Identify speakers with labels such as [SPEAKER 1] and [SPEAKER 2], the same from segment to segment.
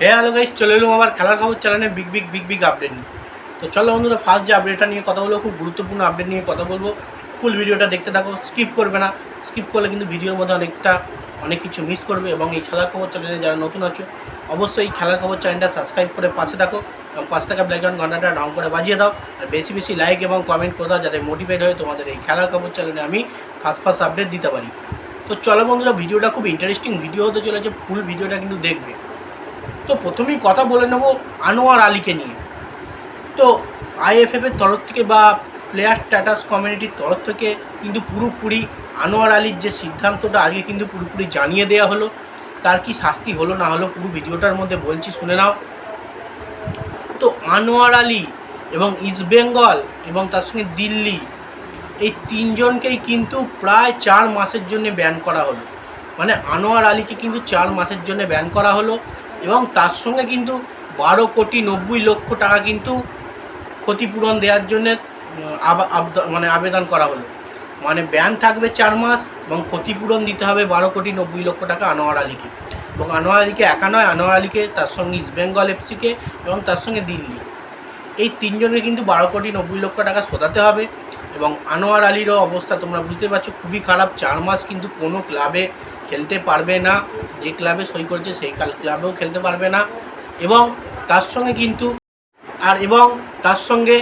[SPEAKER 1] হ্যাঁ hello guys চলে এলাম আবার খেলার খবর চ্যানেলে big big big big update নিয়ে। তো চলো বন্ধুরা ফার্স্ট যে আপডেটটা নিয়ে কথা বলব, খুব গুরুত্বপূর্ণ আপডেট নিয়ে কথা বলব। ফুল ভিডিওটা দেখতে থাকো স্কিপ করবে না। স্কিপ করলে কিন্তু ভিডিওর মধ্যে অনেকটা, অনেক কিছু মিস করবে এবং এই খেলার খবর চ্যানেলে যারা নতুন আছো, অবশ্যই এই খেলার খবর চ্যানেলটা সাবস্ক্রাইব করে পাশে থাকো এবং পাশে থাকা ব্ল্যাকগ্রাউন্ড ঘন্টাটা ডাউন করে বাজিয়ে দাও। আর বেশি বেশি লাইক এবং কমেন্ট করে দাও, যাতে মোটিভেট হয়ে তোমাদের এই খেলার খবর চ্যানেলে আমি ফার্স্ট ফার্স্ট আপডেট দিতে পারি। তো চলো বন্ধুরা ভিডিওটা খুব ইন্টারেস্টিং ভিডিও হতে চলেছে ফুল ভিডিওটা কিন্তু দেখবে। তো প্রথমেই কথা বলে নেব আনোয়ার আলীকে নিয়ে। তো আইএফএফ এর তরফ থেকে বা প্লেয়ার স্ট্যাটাস কমিউনিটির তরফ থেকে কিন্তু পুরোপুরি আনোয়ার আলীর যে সিদ্ধান্তটা আগে কিন্তু পুরোপুরি জানিয়ে দেওয়া হলো। তার কি শাস্তি হলো না হলো পুরো ভিডিওটার মধ্যে বলছি, শুনে নাও। তো আনোয়ার আলী এবং ইস্টবেঙ্গল এবং তার সঙ্গে দিল্লি এই তিনজনকেই কিন্তু প্রায় চার মাসের জন্য ব্যান করা হলো। মানে আনোয়ার আলীকে কিন্তু চার মাসের জন্য ব্যান করা হলো। এবং তার সঙ্গে কিন্তু বারো কোটি নব্বই লক্ষ টাকা কিন্তু ক্ষতিপূরণ দেওয়ার জন্যে মানে আবেদন করা হলো। মানে ব্যান থাকবে চার মাস এবং ক্ষতিপূরণ দিতে হবে বারো কোটি নব্বই লক্ষ টাকা আনোয়ার আলীকে। এবং আনোয়ার আলীকে একা নয়, আনোয়ার আলীকে, তার সঙ্গে ইস্টবেঙ্গল এফসিকে এবং তার সঙ্গে দিল্লি। এই তিনজনকে কিন্তু বারো কোটি নব্বই লক্ষ টাকা শোধাতে হবে এবং আনোয়ার আলীরও অবস্থা তোমরা বুঝতে পারছ, খুবই খারাপ। চার মাস কিন্তু কোনো ক্লাবে খেলতে পারবে না, যে ক্লাবে সই করেছে সেই ক্লাবেও খেলতে পারবে না এবং তার সঙ্গে কিন্তু আর এবং তার সঙ্গে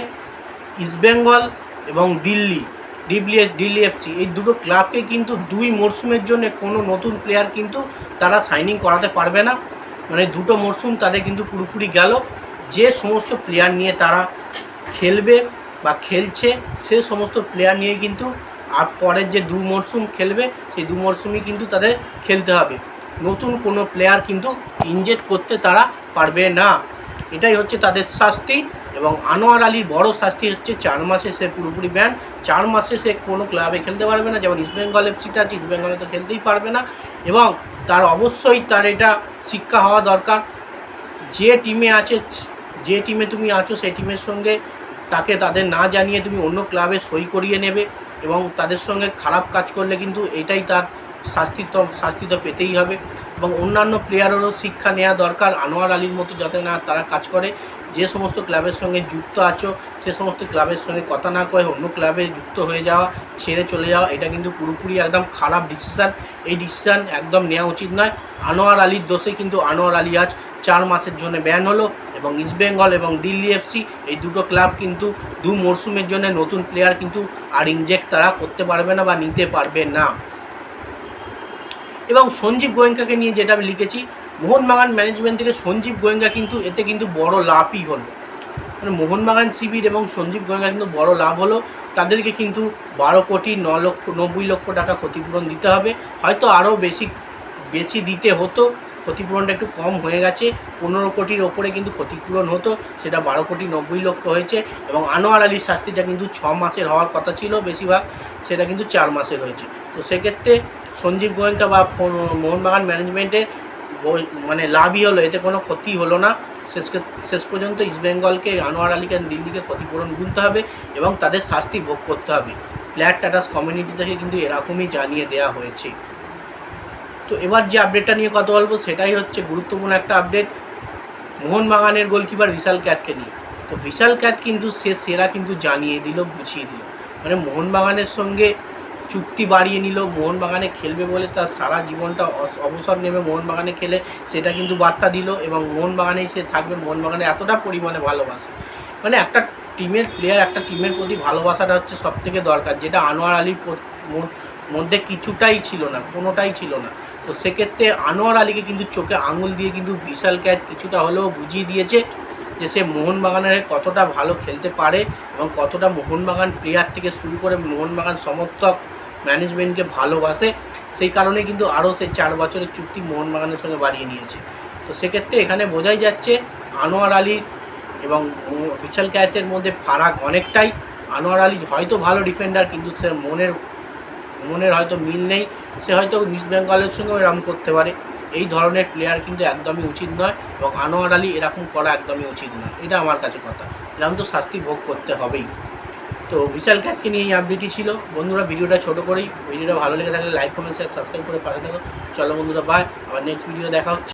[SPEAKER 1] ইস্টবেঙ্গল এবং দিল্লি ডিবলি দিল্লি এফসি এই দুটো ক্লাবকে কিন্তু দুই মরশুমের জন্য কোনো নতুন প্লেয়ার কিন্তু তারা সাইনিং করাতে পারবে না। মানে দুটো মরশুম তাদের কিন্তু পুরোপুরি গেল। যে সমস্ত প্লেয়ার নিয়ে তারা খেলবে বা খেলছে, সে সমস্ত প্লেয়ার নিয়ে কিন্তু আর পরের যে দু মরশুম খেলবে, সেই দু মরশুমই কিন্তু তাদের খেলতে হবে। নতুন কোনো প্লেয়ার কিন্তু ইনজেক্ট করতে তারা পারবে না। এটাই হচ্ছে তাদের শাস্তি এবং আনোয়ার আলীর বড় শাস্তি হচ্ছে চার মাসে সে পুরোপুরি ব্যান চার মাসে সে কোনো ক্লাবে খেলতে পারবে না, যেমন ইস্টবেঙ্গল এফসিতে আছে ইস্টবেঙ্গলে তো খেলতেই পারবে না। এবং তার অবশ্যই তার এটা শিক্ষা হওয়া দরকার। যে টিমে আছে, যে টিমে তুমি আছো, সেই টিমের সঙ্গে তাকে তাদের না জানিয়ে তুমি অন্য ক্লাবে সই করিয়ে নেবে। এবং তাদের সঙ্গে খারাপ কাজ করলে কিন্তু এটাই তার শাস্তি তো শাস্তি তো পেতেই হবে। এবং অন্যান্য প্লেয়ারেরও শিক্ষা নেওয়া দরকার, আনোয়ার আলীর মতো যাতে না তারা কাজ করে। যে সমস্ত ক্লাবের সঙ্গে যুক্ত আছো, সে সমস্ত ক্লাবের সঙ্গে কথা না কয়ে অন্য ক্লাবে যুক্ত হয়ে যাওয়া, ছেড়ে চলে যাওয়া, এটা কিন্তু পুরোপুরি একদম খারাপ ডিসিশান এই ডিসিশান একদম নেওয়া উচিত নয়। আনোয়ার আলীর দোষে কিন্তু আনোয়ার আলী আজ চার মাসের জন্য ব্যান হলো। এবং ইস্টবেঙ্গল এবং দিল্লি এফসি এই দুটো ক্লাব কিন্তু দু মরশুমের জন্য নতুন প্লেয়ার কিন্তু আর ইনজেক্ট তারা করতে পারবে না বা নিতে পারবে না। এবং সঞ্জীব গোয়েঙ্কাকে নিয়ে যেটা আমি লিখেছি, মোহনবাগান ম্যানেজমেন্ট থেকে সঞ্জীব গোয়েঙ্কা কিন্তু এতে কিন্তু বড় লাভই হলো। মানে মোহনবাগান শিবির এবং সঞ্জীব গোয়েঙ্কা কিন্তু বড় লাভ হলো। তাদেরকে কিন্তু বারো কোটি ন লক্ষ, নব্বই লক্ষ টাকা ক্ষতিপূরণ দিতে হবে। হয়তো আরও বেশি বেশি দিতে হতো। ক্ষতিপূরণটা একটু কম হয়ে গেছে। পনেরো কোটির ওপরে কিন্তু ক্ষতিপূরণ হতো, সেটা বারো কোটি নব্বই লক্ষ হয়েছে এবং আনোয়ার আলীর শাস্তিটা কিন্তু ছ মাসের হওয়ার কথা ছিল বেশিরভাগ, সেটা কিন্তু চার মাসের হয়েছে। তো সেক্ষেত্রে সঞ্জীব গোয়েঙ্কা বা মোহনবাগান ম্যানেজমেন্টের মানে লাভই হলো, এতে কোনো ক্ষতি হলো না। শেষ শেষ পর্যন্ত ইস্টবেঙ্গলকে আনোয়ার আলীকে, দিল্লিকে ক্ষতিপূরণ গুনতে হবে এবং তাদের শাস্তি ভোগ করতে হবে। ফ্ল্যাট টাটাস কমিউনিটি থেকে কিন্তু এরকমই জানিয়ে দেওয়া হয়েছে। তো এবার যে আপডেটটা নিয়ে কথা বলব, সেটাই হচ্ছে গুরুত্বপূর্ণ একটা আপডেট মোহনবাগানের গোলকিপার বিশাল ক্যাথকে নিয়ে। তো বিশাল ক্যাট কিন্তু সে সেরা কিন্তু জানিয়ে দিল, বুঝিয়ে দিল। মানে মোহনবাগানের সঙ্গে চুক্তি বাড়িয়ে নিল, মোহনবাগানে খেলবে বলে তার সারা জীবনটা অবসর নেবে মোহনবাগানে খেলে, সেটা কিন্তু বার্তা দিল এবং মোহনবাগানেই সে থাকবে, মোহনবাগানে এতটা পরিমাণে ভালোবাসে। মানে একটা টিমের প্লেয়ার একটা টিমের প্রতি ভালোবাসাটা হচ্ছে সব থেকে দরকার, যেটা আনোয়ার আলীর মধ্যে কিছুটাই ছিল না, কোনোটাই ছিল না। তো সেক্ষেত্রে আনোয়ার আলীকে কিন্তু চোখে আঙুল দিয়ে কিন্তু বিশাল ক্যাচ কিছুটা হলেও বুঝিয়ে দিয়েছে যে সে মোহনবাগানের কতটা ভালো খেলতে পারে এবং কতটা মোহনবাগান প্লেয়ার থেকে শুরু করে মোহনবাগান সমর্থক ম্যানেজমেন্টকে ভালোবাসে। সেই কারণে কিন্তু আরও সে চার বছরের চুক্তি মোহনবাগানের সঙ্গে বাড়িয়ে নিয়েছে। তো সেক্ষেত্রে এখানে বোঝাই যাচ্ছে আনোয়ার আলী এবং বিশাল ক্যাচের মধ্যে ফারাক অনেকটাই। আনোয়ার আলী হয়তো ভালো ডিফেন্ডার কিন্তু সে মনের মনের হয়তো মিল নেই, সে হয়তো ইস্ট বেঙ্গলের সঙ্গেও এরকম করতে পারে। এই ধরনের প্লেয়ার কিন্তু একদমই উচিত নয় এবং আনোয়ার আলী এরকম করা একদমই উচিত নয়, এটা আমার কাছে কথা। এরকম তো শাস্তি ভোগ করতে হবেই। তো বিশাল ক্যাটকে নিয়ে এই আপডেটই ছিল। বন্ধুরা ভিডিওটা ছোট করেই ভিডিওটা ভালো লেগে থাকলে লাইক কমেন্ট শেয়ার সাবস্ক্রাইব করে পাশে থাকো। চলো বন্ধুরা বাই আবার নেক্সট ভিডিও দেখা হচ্ছে।